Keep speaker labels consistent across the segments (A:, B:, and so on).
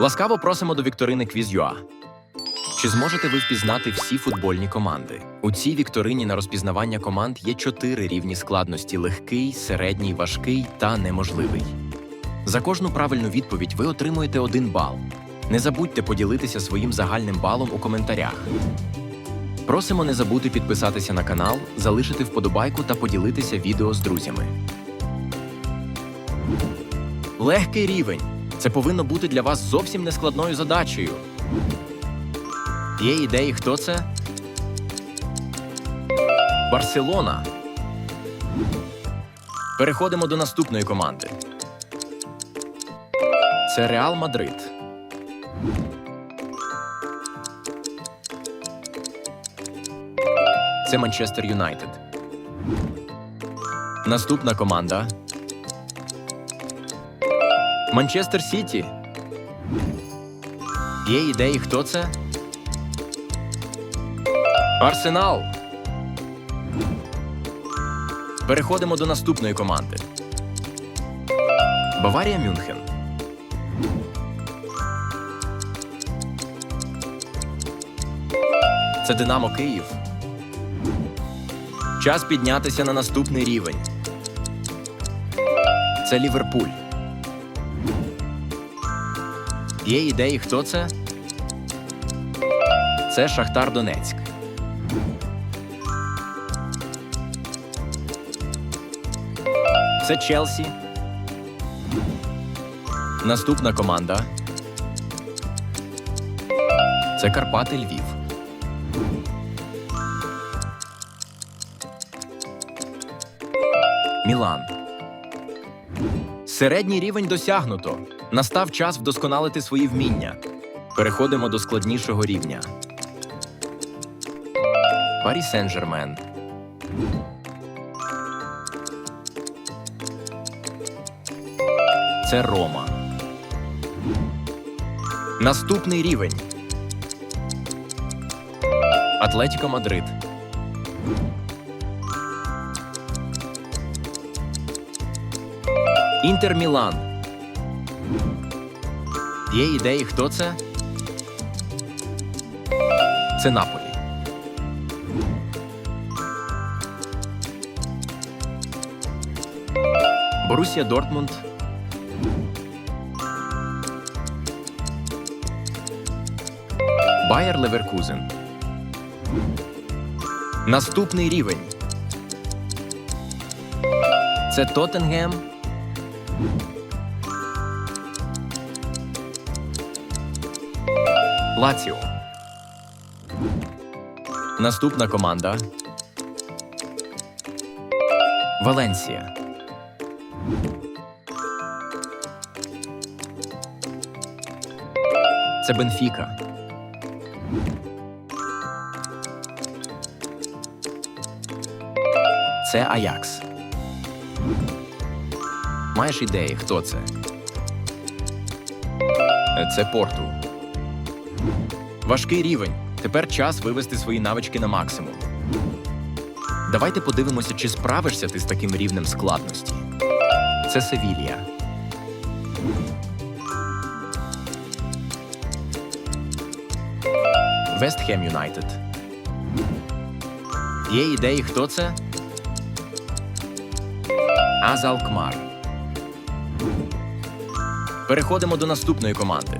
A: Ласкаво просимо до вікторини Quiz.ua. Чи зможете ви впізнати всі футбольні команди? У цій вікторині на розпізнавання команд є чотири рівні складності: легкий, середній, важкий та неможливий. За кожну правильну відповідь ви отримуєте один бал. Не забудьте поділитися своїм загальним балом у коментарях. Просимо не забути підписатися на канал, залишити вподобайку та поділитися відео з друзями. Легкий рівень. Це повинно бути для вас зовсім нескладною задачею. Є ідеї, хто це? Барселона. Переходимо до наступної команди. Це Реал Мадрид. Це Манчестер Юнайтед. Наступна команда. Манчестер Сіті. Є ідеї, хто це? Арсенал. Переходимо до наступної команди. Баварія Мюнхен. Це Динамо Київ. Час піднятися на наступний рівень. Це Ліверпуль. Є ідеї, хто це? Це Шахтар Донецьк. Це Челсі. Наступна команда. Це Карпати Львів. Мілан. Середній рівень досягнуто. Настав час вдосконалити свої вміння. Переходимо до складнішого рівня. Парі Сен-Жермен. Це Рома. Наступний рівень. Атлетіко Мадрид. Інтер Мілан. Є ідеї, хто це? Це Наполі. Борусія Дортмунд. Байер Леверкузен. Наступний рівень. Це Тоттенгем. Лаціо. Наступна команда. Валенсія. Це Бенфіка. Це Аякс. Маєш ідеї, хто це? Це Порту. Важкий рівень. Тепер час вивести свої навички на максимум. Давайте подивимося, чи справишся ти з таким рівнем складності. Це Севілія. Вестхем Юнайтед. Є ідеї, хто це? Азалкмар. Переходимо до наступної команди.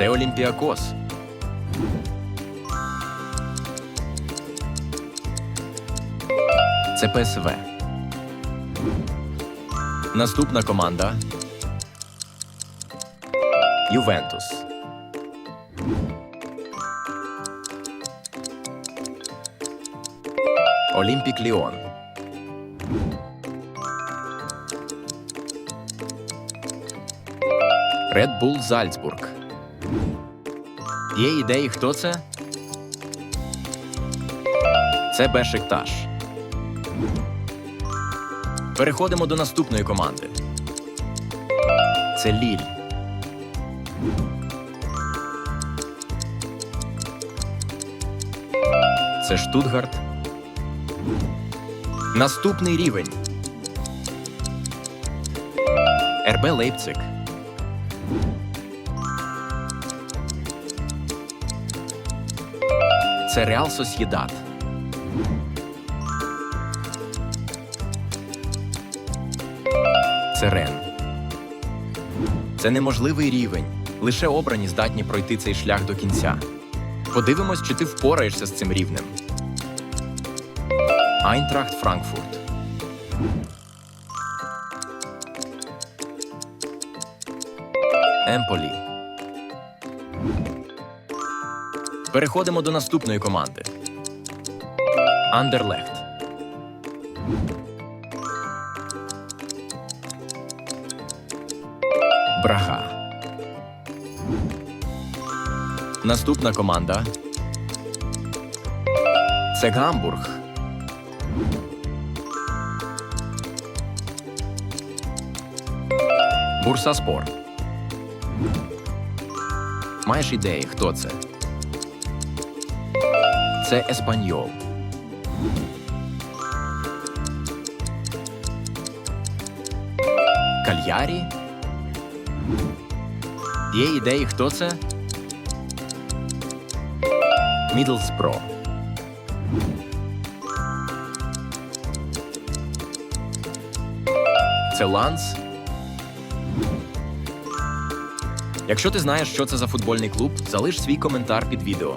A: Це Олімпіакос. Це ПСВ. Наступна команда. Ювентус. Олімпік Ліон. Red Bull Зальцбург. Є ідеї, хто це? Це Бешикташ. Переходимо до наступної команди. Це Ліль. Це Штутгарт. Наступний рівень. РБ Лейпциг. Це Реал Сосєдат. Це Рен. Це неможливий рівень. Лише обрані здатні пройти цей шлях до кінця. Подивимось, чи ти впораєшся з цим рівнем. Айнтрахт Франкфурт. Емполі. Переходимо до наступної команди. Андерлехт. Брага. Наступна команда. Це Гамбург. Бурсаспор. Маєш ідеї, хто це? Це Еспаньол. Кальярі. Є ідеї, хто це? Мідлспро. Це Ланс. Якщо ти знаєш, що це за футбольний клуб, залиш свій коментар під відео.